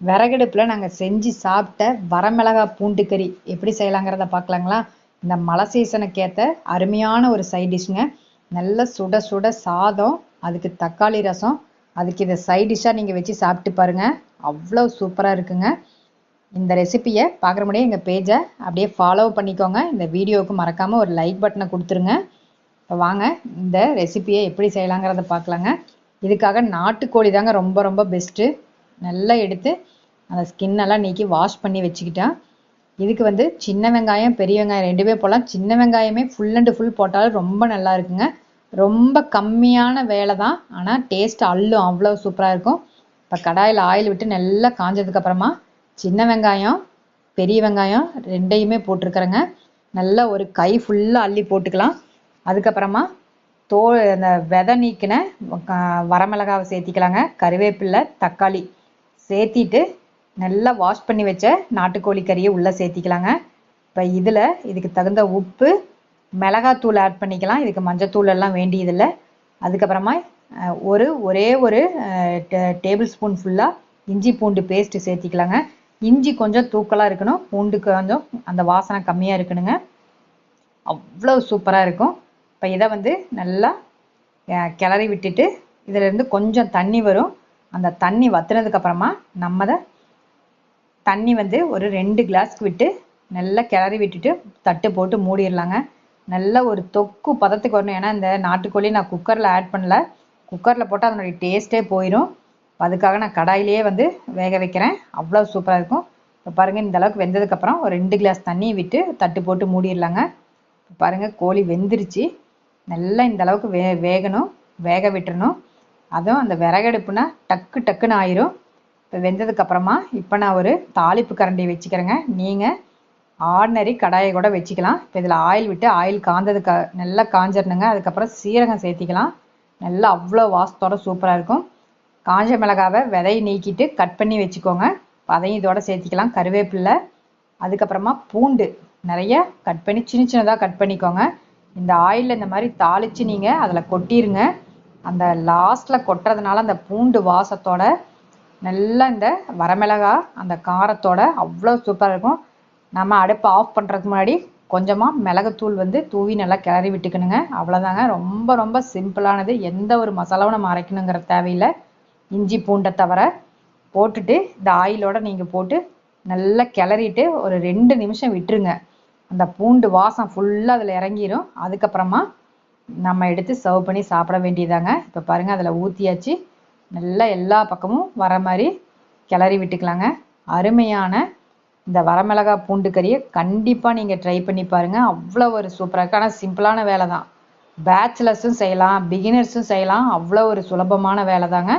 விறகடுப்பில் நாங்கள் செஞ்சு சாப்பிட்ட வரமிளகா பூண்டு கறி எப்படி செய்யலாங்கிறத பார்க்கலாங்களா இந்த மழை சீசனுக்கு ஏற்ற அருமையான ஒரு சைட் டிஷ்ங்க நல்ல சுட சுட சாதம் அதுக்கு தக்காளி ரசம் அதுக்கு இதை சைட் டிஷ்ஷாக நீங்கள் வச்சு சாப்பிட்டு பாருங்கள் அவ்வளோ சூப்பராக இருக்குங்க. இந்த ரெசிப்பியை பார்க்குற முடியே எங்கள் பேஜை அப்படியே ஃபாலோ பண்ணிக்கோங்க. இந்த வீடியோவுக்கு மறக்காமல் ஒரு லைக் பட்டனை கொடுத்துருங்க. இப்போ வாங்க இந்த ரெசிப்பியை எப்படி செய்யலாங்கிறத பார்க்கலாங்க இதுக்காக நாட்டுக்கோழி தாங்க ரொம்ப ரொம்ப பெஸ்ட்டு நல்லா எடுத்து அந்த ஸ்கின்னெல்லாம் நீக்கி வாஷ் பண்ணி வச்சுக்கிட்டேன். இதுக்கு வந்து சின்ன வெங்காயம் பெரிய வெங்காயம் ரெண்டுமே போடலாம். சின்ன வெங்காயமே ஃபுல் அண்டு ஃபுல் போட்டாலும் ரொம்ப நல்லா இருக்குங்க. ரொம்ப கம்மியான வேலை தான். ஆனால் டேஸ்ட் அள்ளும். அவ்வளோ சூப்பராக இருக்கும். இப்போ கடாயில் ஆயில் விட்டு நல்லா காஞ்சதுக்கப்புறமா சின்ன வெங்காயம் பெரிய வெங்காயம் ரெண்டையுமே போட்டிருக்கிறேங்க. நல்லா ஒரு கை ஃபுல்லாக அள்ளி போட்டுக்கலாம். அதுக்கப்புறமா தோ அந்த விதை நீக்கின வரமிளகாவை சேர்த்திக்கலாங்க. கருவேப்பில்லை தக்காளி. சேர்த்திட்டு நல்லா வாஷ் பண்ணி வச்ச நாட்டுக்கோழி கறியை உள்ளே சேர்த்திக்கலாங்க. இப்போ இதில் இதுக்கு தகுந்த உப்பு மிளகாத்தூள் ஆட் பண்ணிக்கலாம். இதுக்கு மஞ்சத்தூள் எல்லாம் வேண்டியதில்லை. அதுக்கப்புறமா ஒரு ஒரே ஒரு டேபிள் ஸ்பூன் ஃபுல்லாக இஞ்சி பூண்டு பேஸ்ட்டு சேர்த்திக்கலாங்க. இஞ்சி கொஞ்சம் தூக்கலாக இருக்கணும். பூண்டு கொஞ்சம் அந்த வாசனை கம்மியாக இருக்கணுங்க. அவ்வளோ சூப்பராக இருக்கும். இப்போ இதை வந்து நல்லா கிளறி விட்டுட்டு இதிலேருந்து கொஞ்சம் தண்ணி வரும். அந்த தண்ணி வத்துனதுக்கப்புறமா நம்ம தண்ணி வந்து ஒரு ரெண்டு கிளாஸ்க்கு விட்டு நல்லா கிளறி விட்டுட்டு தட்டு போட்டு மூடிடலாங்க. நல்ல ஒரு தொக்கு பதத்துக்கு வரணும். ஏன்னா இந்த நாட்டுக்கோழி நான் குக்கரில் ஆட் பண்ணல. குக்கரில் போட்டால் அதனுடைய டேஸ்ட்டே போயிடும் அதுக்காக நான் கடாயிலேயே வந்து வேக வைக்கிறேன். அவ்வளோ சூப்பராக இருக்கும். இப்போ பாருங்கள் இந்த அளவுக்கு வெந்ததுக்கப்புறம் ஒரு ரெண்டு கிளாஸ் தண்ணி விட்டு தட்டு போட்டு மூடிடலாங்க. பாருங்கள் கோழி வெந்துருச்சு. நல்லா இந்த அளவுக்கு வே வேகணும். வேக விட்டுறணும். அதுவும் அந்த விறகடுப்புனா டக்கு டக்குன்னு ஆயிரும். இப்போ வெந்ததுக்கப்புறமா இப்போ நான் ஒரு தாளிப்பு கரண்டி வச்சுக்கிறேங்க. நீங்கள் ஆர்டினரி கடாயை கூட வச்சுக்கலாம். இப்போ இதில் ஆயில் விட்டு ஆயில் காந்ததுக்கு நல்லா காஞ்சிடணுங்க அதுக்கப்புறம் சீரகம் சேர்த்திக்கலாம். நல்லா அவ்வளோ வாசத்தோட சூப்பராக இருக்கும். காஞ்ச மிளகாவை விதையை நீக்கிட்டு கட் பண்ணி வச்சுக்கோங்க. அதையும் இதோட சேர்த்திக்கலாம். கருவேப்பில்லை அதுக்கப்புறமா பூண்டு நிறைய கட் பண்ணி சின்ன சின்னதாக கட் பண்ணிக்கோங்க. இந்த ஆயிலில் இந்த மாதிரி தாளித்து நீங்கள் அதில் கொட்டிடுங்க அந்த லாஸ்ட்டில் கொட்டுறதுனால அந்த பூண்டு வாசத்தோட நல்லா இந்த வரமிளகா அந்த காரத்தோட அவ்வளோ சூப்பராக இருக்கும். நம்ம அடுப்பை ஆஃப் பண்ணுறதுக்கு முன்னாடி கொஞ்சமாக மிளகுத்தூள் வந்து தூவி நல்லா கிளறி விட்டுக்கணுங்க. அவ்வளோதாங்க ரொம்ப ரொம்ப சிம்பிளானது எந்த ஒரு மசாலாவும் நம்ம அரைக்கணுங்கிற தேவையில்லை. இஞ்சி பூண்டை தவிர போட்டுட்டு இந்த ஆயிலோட நீங்கள் போட்டு நல்லா கிளறிட்டு ஒரு ரெண்டு நிமிஷம் விட்டுருங்க. அந்த பூண்டு வாசம் ஃபுல்லாக அதில் இறங்கிடும் அதுக்கப்புறமா நம்ம எடுத்து சர்வ் பண்ணி சாப்பிட வேண்டியதாங்க. இப்போ பாருங்கள் அதில் ஊற்றியாச்சு நல்லா எல்லா பக்கமும் வர மாதிரி கிளறி விட்டுக்கலாங்க. அருமையான இந்த வரமிளகா பூண்டு கறியை கண்டிப்பாக நீங்கள் ட்ரை பண்ணி பாருங்கள் அவ்வளோ ஒரு சூப்பராக ஆனால் சிம்பிளான வேலை தான். பேச்சுலர்ஸும் செய்யலாம் பிகினர்ஸும் செய்யலாம். அவ்வளோ ஒரு சுலபமான வேலை தாங்க.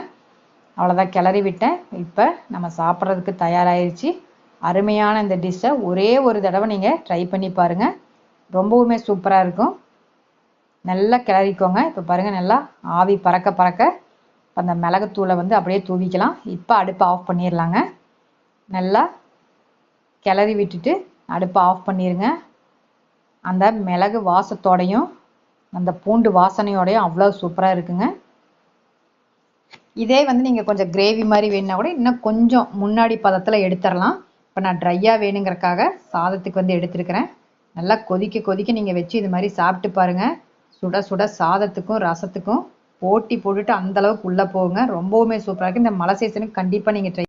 அவ்வளோதான் கிளறி விட்டேன். இப்போ நம்ம சாப்பிட்றதுக்கு தயாராகிருச்சு அருமையான இந்த டிஷ்ஷை ஒரே ஒரு தடவை நீங்கள் ட்ரை பண்ணி பாருங்கள் ரொம்பவுமே சூப்பராக இருக்கும். நல்லா கிளறிக்கோங்க. இப்போ பாருங்கள் நல்லா ஆவி பறக்க பறக்க அந்த மிளகுத்தூளை வந்து அப்படியே தூவிக்கலாம். இப்போ அடுப்பை ஆஃப் பண்ணிடலாங்க நல்லா கிளறி விட்டுட்டு அடுப்பை ஆஃப் பண்ணிடுங்க அந்த மிளகு வாசத்தோடையும் அந்த பூண்டு வாசனையோடையும் அவ்வளோ சூப்பராக இருக்குங்க. இதே வந்து நீங்கள் கொஞ்சம் கிரேவி மாதிரி வேணுன்னா கூட இன்னும் கொஞ்சம் முன்னாடி பதத்தில் எடுத்துடலாம் இப்போ நான் ட்ரையாக வேணுங்கிறக்காக சாதத்துக்கு வந்து எடுத்துருக்கிறேன். நல்லா கொதிக்க கொதிக்க நீங்கள் வச்சு இது மாதிரி சாப்பிட்டு பாருங்கள் சுட சுட சாதத்துக்கும் ரசத்துக்கும் போட்டி போட்டுட்டு அந்த அளவுக்கு உள்ளே போங்க. ரொம்பவுமே சூப்பராக இருக்குது இந்த மலை சீசனுக்கு கண்டிப்பாக நீங்கள் ட்ரை